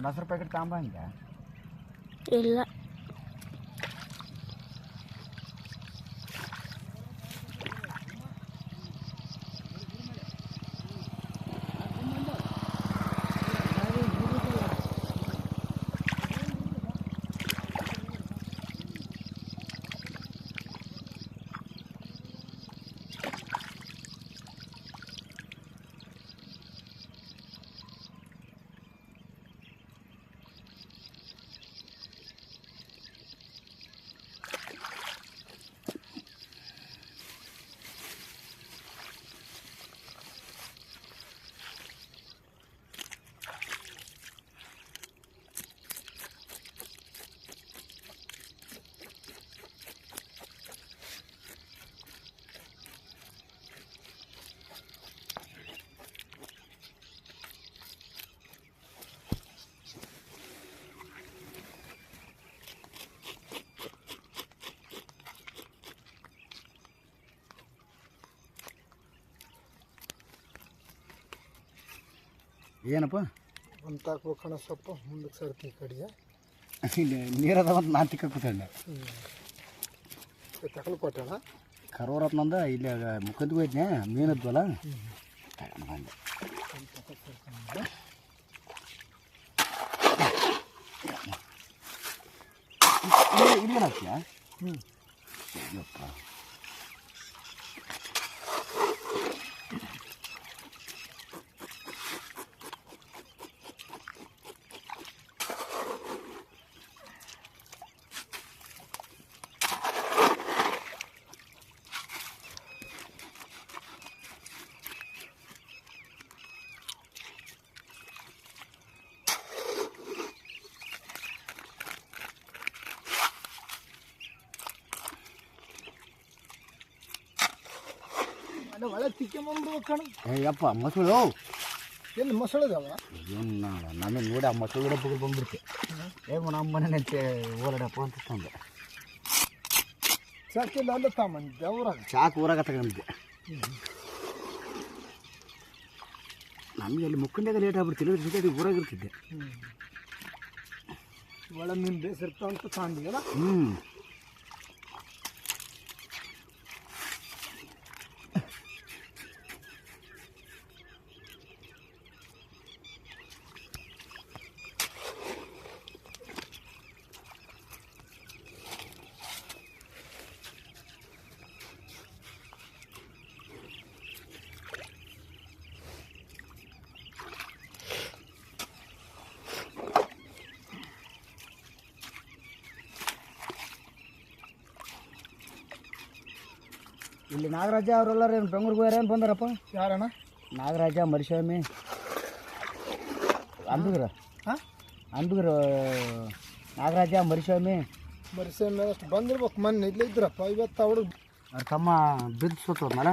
ಮೊಸರು ಪ್ಯಾಕೆಟ್ ತಗೊಂಬಂಗ ಇಲ್ಲ. ಏನಪ್ಪ? ಅಂತ ಹಾಕ್ಬೇಕಣ ಸ್ವಲ್ಪ ಮುಂದಕ್ಕೆ ಸರ್ತಿ ಈ ಕಡೆಗೆ. ಇಲ್ಲಿ ನೀರದ ಒಂದು ನಾನು ತಿಕ್ಕ ತಕಲ್ ಕೊಟ್ಟಣ ಕರೋರತ್ನಂದ ಇಲ್ಲಿ ಮುಖಂದಿಗೆ ಹೋಯ್ತನೆ ಮೀನದ್ವಲ್ಲ? ತಗೊಂಡು ಬಂದೆ ಇಲ್ಲಿ ಹಾಕ್ತೀಯಾ ಹ್ಞೂ ಅಯ್ಯಪ್ಪ ಅಲ್ಲ ಕಣ. ಏಯಪ್ಪ ಮಸಳು. ಎಲ್ಲಿ ಮೊಸಳು ಇದಾವ? ಏನು ನಾನು ನೋಡಿ ಆ ಮಸಳು ಬುಗುಲ್ ಬಂದ್ಬಿಡ್ತೆ. ಏ ನಮ್ಮ ಮನೆ ಓಲಾಡಪ್ಪ ಅಂತ ತಂದೆ. ಸಾಕಿಲ್ಲ ಅಲ್ಲ ತಾಮಂದಿದ್ದೆ ಊರಾಗ ಚಾಕು ಊರಾಗ ತಗೊಂಡಿದ್ದೆ ನಮಗೆ ಅಲ್ಲಿ ಮುಕ್ಕಂದಾಗ ಲೇಟ್ ಆಗ್ಬಿಡ್ತಿಲ್ಲ ಜೊತೆ ಊರಾಗ ಇರ್ತಿದ್ದೆ. ಒಳ ಮೀನು ಬೇಸಿರ್ತಾವ ಅಂತ ತಾಂದಿಗಲ್ಲ ಹ್ಞೂ ಇಲ್ಲಿ ನಾಗರಾಜ ಅವರೆಲ್ಲರೂ ಏನು ಬೆಂಗ್ಳೂರಿಗೆ ಹೋಗ್ಯಾರ ಏನು ಬಂದಾರಪ್ಪ? ಯಾರಣ್ಣ? ನಾಗರಾಜ ಮರಿಸ್ವಾಮಿ. ಅಂಬಿಗ್ರ. ಹಾಂ? ಅಂಬಿಗ್ರ ನಾಗರಾಜ ಮರಿಸ್ವಾಮಿ. ಮರಿಸ್ವಾಮಿ ಅಷ್ಟು ಬಂದಿರ್ಬೇಕು ಮೊನ್ನೆ ಇಲ್ಲೇ ಇದ್ರಪ್ಪ ಇವತ್ತು ಅವ್ರು ಅವ್ರ ತಮ್ಮ ಬಿದ್ದು ಸೋತೋದ್ನಲ್ಲ